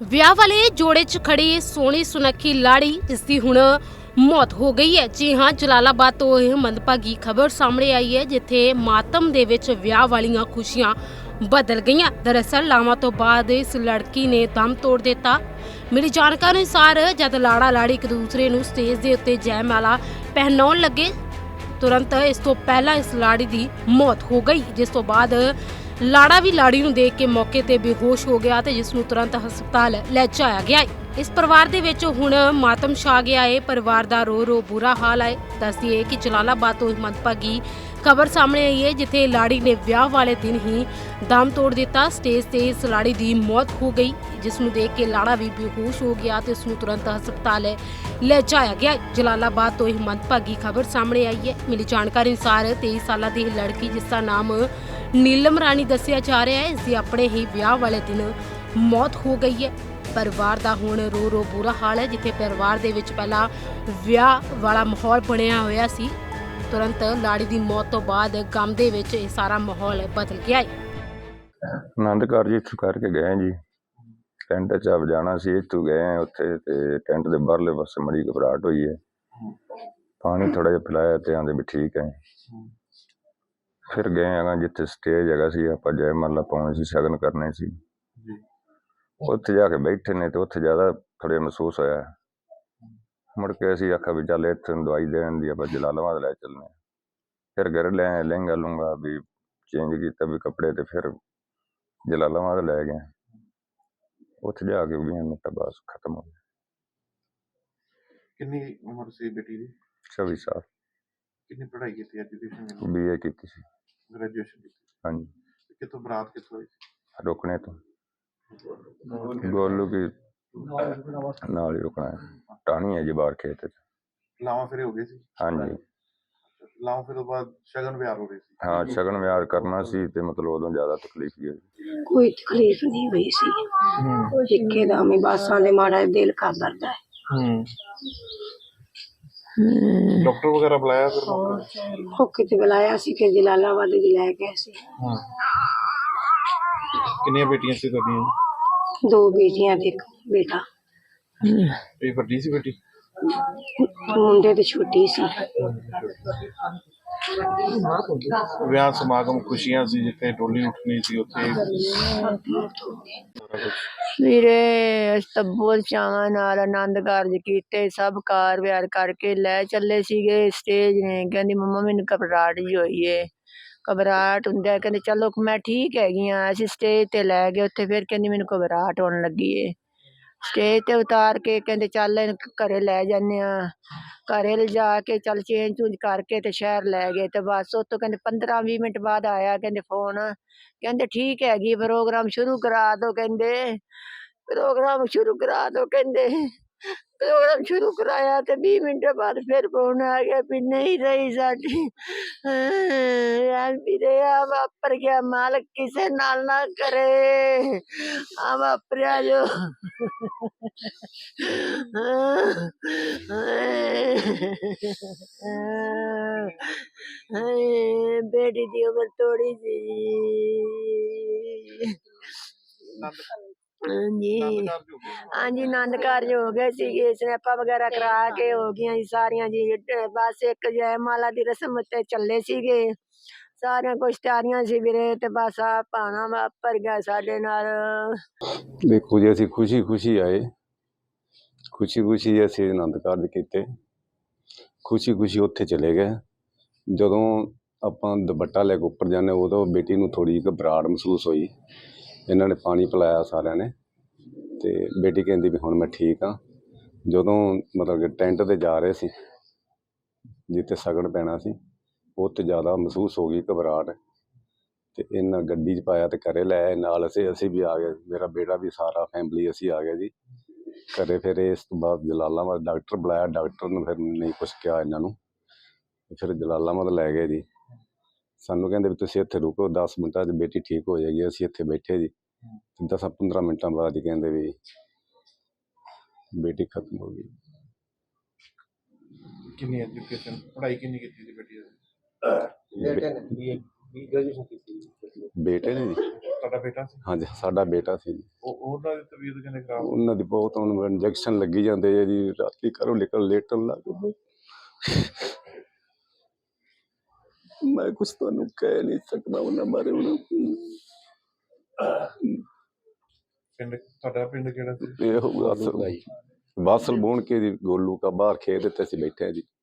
ਵਿਆਹ ਵਾਲੇ ਜੋੜੇ 'ਚ ਖੜੀ ਸੋਹਣੀ ਸੁਨੱਖੀ ਲਾੜੀ ਜਿਸ ਦੀ ਹੁਣ ਮੌਤ ਹੋ ਗਈ ਹੈ। ਜੀ ਹਾਂ, ਜਲਾਲਾਬਾਦ ਤੋਂ ਇਹ ਮੰਦਭਾਗੀ ਖਬਰ ਸਾਹਮਣੇ ਆਈ ਹੈ, ਜਿੱਥੇ ਮਾਤਮ ਦੇ ਵਿੱਚ ਵਿਆਹ ਵਾਲੀਆਂ ਖੁਸ਼ੀਆਂ ਬਦਲ ਗਈਆਂ। ਦਰਅਸਲ, ਲਾਵਾਂ ਤੋਂ ਬਾਅਦ ਇਸ ਲੜਕੀ ਨੇ ਦਮ ਤੋੜ ਦਿੱਤਾ। ਮਿਲੀ ਜਾਣਕਾਰੀ ਅਨੁਸਾਰ, ਜਦ ਲਾੜਾ ਲਾੜੀ ਇੱਕ ਦੂਸਰੇ ਨੂੰ ਸਟੇਜ ਦੇ ਉੱਤੇ ਜੈਮਾਲਾ ਪਹਿਨਾਉਣ ਲੱਗੇ, ਤੁਰੰਤ ਇਸ ਤੋਂ ਪਹਿਲਾਂ ਇਸ ਲਾੜੀ ਦੀ ਮੌਤ ਹੋ ਗਈ, ਜਿਸ ਤੋਂ ਬਾਅਦ ਲਾੜਾ ਵੀ ਲਾੜੀ ਨੂੰ ਦੇਖ ਕੇ ਮੌਕੇ ਤੇ ਬੇਹੋਸ਼ ਹੋ ਗਿਆ ਤੇ ਜਿਸ ਨੂੰ ਤੁਰੰਤ ਹਸਪਤਾਲ ਲੈ ਜਾਇਆ ਗਿਆ ਹੈ। ਇਸ ਪਰਿਵਾਰ ਦੇ ਵਿੱਚ ਹੁਣ ਮਾਤਮ ਛਾ ਗਿਆ ਏ ਪਰਿਵਾਰ ਦਾ ਰੋ ਰੋ ਬੁਰਾ ਹਾਲ ਹੈ। ਦੱਸਦੀ ਦੱਸਦੀਏ ਕਿ ਜਲਾਲਾਬਾਦ ਤੋਂ ਇੱਕ ਮੰਦਭਾਗੀ ਖਬਰ ਸਾਹਮਣੇ ਆਈ ਹੈ, ਜਿੱਥੇ ਲਾੜੀ ਨੇ ਵਿਆਹ ਵਾਲੇ ਦਿਨ ਹੀ ਦਮ ਤੋੜ ਦਿੱਤਾ। ਸਟੇਜ ਤੇ ਇਸ ਲਾੜੀ ਦੀ ਮੌਤ ਹੋ ਗਈ ਜਿਸ ਨੂੰ ਦੇਖ ਕੇ ਲਾੜਾ ਵੀ ਬੇਹੋਸ਼ ਹੋ ਗਿਆ ਤੇ ਉਸ ਨੂੰ ਤੁਰੰਤ ਹਸਪਤਾਲ ਲੈ ਜਾਇਆ ਗਿਆ ਜਲਾਲਾਬਾਦ ਤੋਂ ਇਹ ਮੰਦਭਾਗੀ ਖਬਰ ਸਾਹਮਣੇ ਆਈ ਹੈ। ਮਿਲੀ ਜਾਣਕਾਰੀ ਅਨੁਸਾਰ 23 ਸਾਲਾਂ ਦੀ ਇਹ ਲੜਕੀ ਜਿਸ ਦਾ ਨਾਮ ਨੀਲਮ ਰਾਣੀ ਦੱਸਿਆ ਜਾ ਰਿਹਾ ਹੈ ਇਸ ਦੀ ਆਪਣੇ ਹੀ ਵਿਆਹ ਵਾਲੇ ਦਿਨ ਮੌਤ ਹੋ ਗਈ ਹੈ। ਪਰਿਵਾਰ ਦਾ ਹੁਣ ਰੋ ਰੋ ਬੁਰਾ ਹਾਲ ਹੈ, ਜਿੱਥੇ ਪਰਿਵਾਰ ਦੇ ਵਿੱਚ ਪਹਿਲਾਂ ਵਿਆਹ ਵਾਲਾ ਮਾਹੌਲ ਬਣਿਆ ਹੋਇਆ ਸੀ। ਤੁਰੰਤ ਲਾੜੀ ਦੀ ਮੌਤ ਤੋਂ ਬਾਅਦ ਗਮ ਦੇ ਵਿੱਚ ਇਹ ਸਾਰਾ ਮਾਹੌਲ ਬਦਲ ਗਿਆ ਹੈ। ਆਨੰਦ ਕਾਰਜ ਇੱਥੋਂ ਕਰਕੇ ਗਏ ਜੀ। ਟੈਂਟ 'ਚ ਆਪ ਜਾਣਾ ਸੀ, ਇੱਥੋਂ ਗਏ ਹਾਂ ਉੱਥੇ ਤੇ ਟੈਂਟ ਦੇ ਬਾਹਰਲੇ ਪਾਸੇ ਮੜੀ ਘਬਰਾਹਟ ਹੋਈ ਹੈ। ਪਾਣੀ ਥੋੜਾ ਜਿਹਾ ਪਿਲਾਇਆ ਤੇ ਆਂਦੇ ਵੀ ਠੀਕ ਹੈ। ਫਿਰ ਗਏ ਹੈਗਾ ਜਿੱਥੇ ਸਟੇਜ ਹੈਗਾ ਸੀ ਆਪਾਂ ਜੈ ਮਾਲਾ ਪਾਉਣੀ ਸੀ ਸ਼ਗਨ ਕਰਨੇ ਸੀ। ਉੱਥੇ ਜਾ ਕੇ ਬੈਠੇ ਨੇ ਤੇ ਉੱਥੇ ਜ਼ਿਆਦਾ ਜਿਹਾ ਮਹਿਸੂਸ ਹੋਇਆ। ਮੁੜ ਕੇ ਅਸੀਂ ਆਖਿਆ ਵੀ ਚੱਲ ਇੱਥੇ ਦਵਾਈ ਦੇਣ ਦੀ ਆਪਾਂ ਜਲਾਲਾਬਾਦ ਲੈ ਚੱਲਨੇ। ਫਿਰ ਘਰ ਲੈ ਲਹਿੰਗਾ ਲੂੰਗਾ ਵੀ ਚੇਂਜ ਕੀਤਾ ਵੀ ਕੱਪੜੇ ਤੇ ਫਿਰ ਜਲਾਲਾਬਾਦ ਲੈ ਗਏ। ਉੱਥੇ ਜਾ ਕੇ ਵੀ ਮਿੰਟ ਬਸ ਖਤਮ ਹੋ ਗਿਆ। ਕਿੰਨੀ ਉਮਰ ਸੀ ਬੇਟੀ ਦੀ? 24 ਸਾਲ। ਕਿੰਨੀ ਪੜ੍ਹਾਈ ਕੀਤੀ ਐਜੂਕੇਸ਼ਨ ਬੀਏ ਕੀਤੀ ਸੀ। ਗ੍ਰੈਜੂਏਸ਼ਨ ਕੀਤੀ ਹਾਂਜੀ ਕਿੱਥੋਂ ਬਰਾਤ ਕਿੱਥੋਂ ਹੋਈ ਰੁਕਣੇ ਤੋਂ ਗੋਲੂ ਕੀ ਨਾਲ ਹੀ ਰੁਕਣਾ ਹੈ ਟਾਣੀ ਹੈ ਜੀ ਬਾਹਰ ਖੇਤ 'ਚ ਲਾਵਾਂ ਫਿਰ ਹੋ ਗਏ ਸੀ ਹਾਂਜੀ ਲਾਵਾਂ ਫਿਰ ਤੋਂ ਬਾਅਦ ਸ਼ਗਨ ਵਿਆਹ ਹੋ ਰਹੇ ਸੀ ਹਾਂ ਸ਼ਗਨ ਵਿਆਹ ਕਰਨਾ ਸੀ ਤੇ ਮਤਲਬ ਉਦੋਂ ਜ਼ਿਆਦਾ ਤਕਲੀਫ ਗਈ ਕੋਈ ਤਕਲੀਫ ਨਹੀਂ ਹੋਈ ਸੀ ਇੱਕੇ ਦਾ ਮੈਂ ਬਾਸਾਂ ਦੇ ਮਾੜਾ ਦਿਲ ਕਰ ਦਰਦਾ ਹੈ ਹੂੰ ਡਾਕਟਰ ਵਗੈਰਾ ਬੁਲਾਇਆ ਫਿਰ ਹੋਕੇ ਤੇ ਬੁਲਾਇਆ ਸੀ ਫਿਰ ਜਲਾਲਾਬਾਦ ਵੀ ਲੈ ਗਏ ਸੀ। ਹਾਂ। ਕਿੰਨੀਆਂ ਬੇਟੀਆਂ ਸੀ ਤੁਹਾਡੀਆਂ? ਦੋ ਬੇਟੀਆਂ ਤੇ ਇੱਕ ਬੇਟਾ। ਇਹ ਵੱਡੀ ਸੀ ਬੇਟੀ? ਮੁੰਡੇ ਤੇ ਛੋਟੀ ਸੀ। ਵਿਆਹ ਸਮਾਗਮ ਖੁਸ਼ੀਆਂ ਸੀ, ਜਿੱਥੇ ਡੋਲੀ ਉੱਠਣੀ ਸੀ, ਉੱਥੇ ਵੀਰੇ, ਅਸੀਂ ਤਾਂ ਬਹੁਤ ਚਾਵਾਂ ਨਾਲ ਆਨੰਦ ਕਾਰਜ ਕੀਤੇ, ਸਭ ਕਾਰ ਵਿਹਾਰ ਕਰਕੇ ਲੈ ਚੱਲੇ ਸੀਗੇ ਸਟੇਜ ਨੇ। ਕਹਿੰਦੀ, ਮੰਮਾ, ਮੈਨੂੰ ਘਬਰਾਹਟ ਜੀ ਹੋਈ ਏ। ਘਬਰਾਹਟ ਹੁੰਦਾ ਕਹਿੰਦੇ, ਚਲੋ, ਮੈਂ ਠੀਕ ਹੈਗੀ ਆ, ਅਸੀਂ ਸਟੇਜ ਤੇ ਲੈ ਗਏ, ਉੱਥੇ ਫਿਰ ਕਹਿੰਦੀ, ਮੈਨੂੰ ਘਬਰਾਹਟ ਹੋਣ ਲੱਗੀ ਏ। ਸਟੇਜ ਤੇ ਉਤਾਰ ਕੇ ਕਹਿੰਦੇ ਚੱਲ ਇਹਨੂੰ ਘਰੇ ਲੈ ਜਾਂਦੇ ਆ ਘਰੇ ਲਿਜਾ ਕੇ ਚੱਲ ਚੇਂਜ ਚੂੰਜ ਕਰਕੇ ਤੇ ਸ਼ਹਿਰ ਲੈ ਗਏ ਤੇ ਬਸ ਉੱਥੋਂ ਕਹਿੰਦੇ 15 20 ਮਿੰਟ ਬਾਅਦ ਆਇਆ ਕਹਿੰਦੇ ਫੋਨ ਕਹਿੰਦੇ ਠੀਕ ਹੈਗੀ ਪ੍ਰੋਗਰਾਮ ਸ਼ੁਰੂ ਕਰਾ ਦਿਓ ਕਹਿੰਦੇ। ਪ੍ਰੋਗਰਾਮ ਸ਼ੁਰੂ ਕਰਾ ਦਿਓ ਕਹਿੰਦੇ। ਪ੍ਰੋਗਰਾਮ ਸ਼ੁਰੂ ਕਰਾਇਆ ਤੇ 20 ਮਿੰਟ ਬਾਅਦ ਫਿਰ ਫੋਨ ਆ ਗਿਆ ਵੀ ਨਹੀਂ ਰਹੀ ਸਾਡੀ ਯਾਰ ਵੀਰੇ ਆ ਵਾਪਰ ਗਿਆ ਮਾਲਕ ਕਿਸੇ ਨਾਲ ਨਾ ਕਰੇ ਆ ਵਾਪਰਿਆ ਜੋ ਹਾਏ ਬੇਟੀ ਦੀ ਉਮਰ ਥੋੜੀ ਸੀ ਹਾਂਜੀ ਹਾਂਜੀ ਆਨੰਦ ਕਾਰਜ ਹੋ ਗਏ ਸੀਗੇ ਸਨੈਪਾਂ ਵਗੈਰਾ ਕਰਾ ਕੇ ਹੋ ਗਈਆਂ ਜੀ, ਸਾਰੀਆਂ ਜੀ ਬਸ ਇੱਕ ਜੈ ਮਾਲਾ ਦੀ ਰਸਮ ਉੱਤੇ ਚੱਲੇ ਸੀਗੇ। ਸਾਰੀਆਂ ਕੁਛ ਤਿਆਰੀਆਂ ਸੀ ਵੀਰੇ, ਤੇ ਬਸ ਆ ਪਾਣਾ ਵਾਪਰ ਗਿਆ ਸਾਡੇ ਨਾਲ। ਦੇਖੋ ਜੀ, ਅਸੀਂ ਖੁਸ਼ੀ ਖੁਸ਼ੀ ਆਏ। ਖੁਸ਼ੀ ਖੁਸ਼ੀ ਅਸੀਂ ਆਨੰਦ ਕਾਰਜ ਕੀਤੇ। ਖੁਸ਼ੀ ਖੁਸ਼ੀ ਉੱਥੇ ਚਲੇ ਗਏ। ਜਦੋਂ ਆਪਾਂ ਦੁਪੱਟਾ ਲੈ ਕੇ ਉੱਪਰ ਜਾਂਦੇ, ਉਦੋਂ ਬੇਟੀ ਨੂੰ ਥੋੜੀ ਘਬਰਾਹਟ ਮਹਿਸੂਸ ਹੋਈ। ਇਹਨਾਂ ਨੇ ਪਾਣੀ ਪਿਲਾਇਆ ਸਾਰਿਆਂ ਨੇ। ਤੇ ਬੇਟੀ ਕਹਿੰਦੀ ਵੀ ਹੁਣ ਮੈਂ ਠੀਕ ਆ ਜਦੋਂ ਮਤਲਬ ਕਿ ਟੈਂਟ ਤੇ ਜਾ ਰਹੇ ਸੀ, ਜਿੱਥੇ ਸਗਨ ਪੈਣਾ ਸੀ, ਉੱਥੇ ਜ਼ਿਆਦਾ ਮਹਿਸੂਸ ਹੋ ਗਈ ਘਬਰਾਹਟ। ਤੇ ਇਹਨਾਂ ਗੱਡੀ 'ਚ ਪਾਇਆ ਤੇ ਘਰੇ ਲੈ ਆਏ, ਨਾਲ ਅਸੀਂ ਅਸੀਂ ਵੀ ਆ ਗਏ। ਮੇਰਾ ਬੇਟਾ ਵੀ ਸਾਰਾ ਫੈਮਿਲੀ ਅਸੀਂ ਆ ਗਏ ਜੀ। ਘਰੇ ਫਿਰ ਇਸ ਤੋਂ ਬਾਅਦ ਜਲਾਲਾਬਾਦ ਡਾਕਟਰ ਬੁਲਾਇਆ, ਡਾਕਟਰ ਨੇ ਫਿਰ ਨਹੀਂ ਕੁਛ ਕਿਹਾ ਇਹਨਾਂ ਨੂੰ। ਫਿਰ ਜਲਾਲਾਬਾਦ ਲੈ ਗਏ ਜੀ। ਸਾਨੂੰ ਕਹਿੰਦੇ ਵੀ ਤੁਸੀਂ ਇੱਥੇ ਰੁਕੋ 10 ਮਿੰਟਾਂ 'ਚ ਬੇਟੀ ਠੀਕ ਹੋ ਜਾਏਗੀ, ਅਸੀਂ ਇੱਥੇ ਬੈਠੇ ਜੀ। 10 15 ਮਿੰਟਾਂ ਬਾਅਦ ਹੀ ਕਹਿੰਦੇ ਵੀ ਬੇਟੀ ਖਤਮ ਹੋ ਗਈ। ਕਿੰਨੀ ਐਜੂਕੇਸ਼ਨ ਪੜ੍ਹਾਈ ਕਿੰਨੀ ਕੀਤੀ ਸੀ ਬੇਟੀ ਦੀ ਬੇ- ਬੇਟੇ ਨੇ। ਜੀ। ਤੁਹਾਡਾ ਬੇਟਾ ਸੀ? ਹਾਂਜੀ ਸਾਡਾ ਬੇਟਾ ਸੀ ਜੀ। ਉਹ ਉਹਨਾਂ ਦੀ ਤਬੀਅਤ ਕਿੰਨੇ ਖਰਾਬ? ਹੋ ਉਹਨਾਂ ਦੀ ਬਹੁਤ ਹੁਣ ਇੰਜੈਕਸ਼ਨ ਲੱਗੀ ਜਾਂਦੇ ਆ ਜੀ ਰਾਤੀ ਘਰੋਂ ਨਿਕਲ ਲੇਟਣ ਲੱਗ ਪਏ। ਮੈਂ ਕੁਝ ਤੁਹਾਨੂੰ ਕਹਿ ਨਹੀਂ ਸਕਦਾ ਉਹਨਾਂ ਬਾਰੇ ਹੁਣ। ਪਿੰਡ, ਤੁਹਾਡਾ ਪਿੰਡ ਕਿਹੜਾ ਸੀ? ਇਹ ਹੋਊਗਾ ਅਸਲ ਵਾਸਲ ਬੋਣ ਕੇ ਜੀ ਗੋਲੂ ਕਾ ਬਾਹਰ ਖੇਤ ਤੇ ਅਸੀਂ ਬੈਠੇ ਆ ਜੀ।